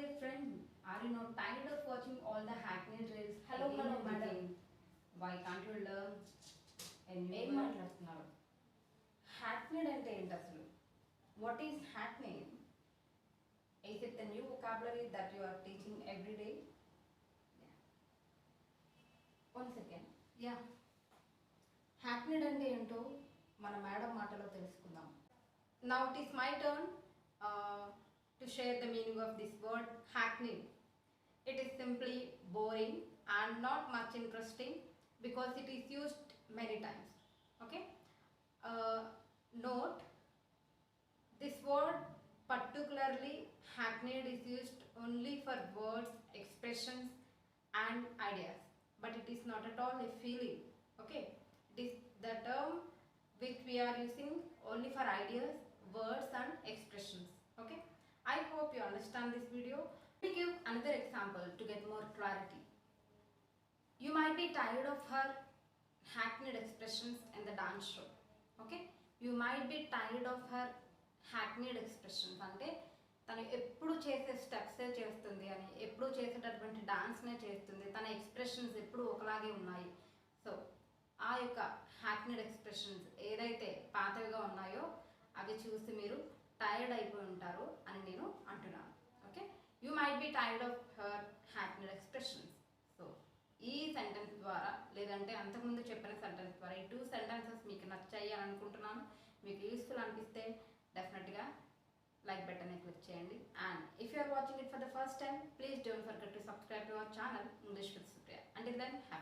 dear friend. Are you not tired of watching all the hackneyed reels? Hello, hello, madam. Why can't you learn ఏం? మాట్లాడుతున్నారు హ్యాక్నెడ్ అంటే ఏంటి అసలు what is hackneyed is it the new vocabulary that you are teaching every day one second Yeah. Hackneyed అంటే ఏంటో మన madam మాటలో తెలుసుకుందాం now it is my turn to share the meaning of this word hackneyed. It is simply boring and not much interesting because it is used many times. Okay. Uh, note this word particularly hackneyed is used only for words, expressions and ideas but it is not at all a feeling okay it is the term which we are using only for ideas understand this video. Let me give another example to get more clarity. You might be tired of her hackneyed expressions in the dance show. Okay? You might be tired of her hackneyed expressions. అంటే తను ఎప్పుడు చేసే స్టెప్సే చేస్తుంది అని ఎప్పుడు చేసేటటువంటి డాన్స్నే చేస్తుంది తన ఎక్స్ప్రెషన్స్ ఎప్పుడు ఒకలాగే ఉన్నాయి సో ఆ యొక్క హ్యాక్నెడ్ ఎక్స్ప్రెషన్స్ ఏదైతే పాతవిగా ఉన్నాయో అవి చూసి మీరు టైర్డ్ అయిపోయి ఉంటారు అని నేను అంటున్నాను. Okay you might be tired of her happiness expressions so ఈ సెంటెన్స్ ద్వారా లేదంటే అంతకుముందు చెప్పిన సెంటెన్స్ ద్వారా ఈ టూ సెంటెన్సెస్ మీకు నచ్చాయి అని అనుకుంటున్నాను. మీకు యూస్ఫుల్ అనిపిస్తే డెఫినెట్గా లైక్ బటన్ క్లిక్ చేయండి. And if you are watching it for the first time please don't forget to subscribe to our channel English with Supriya until then happy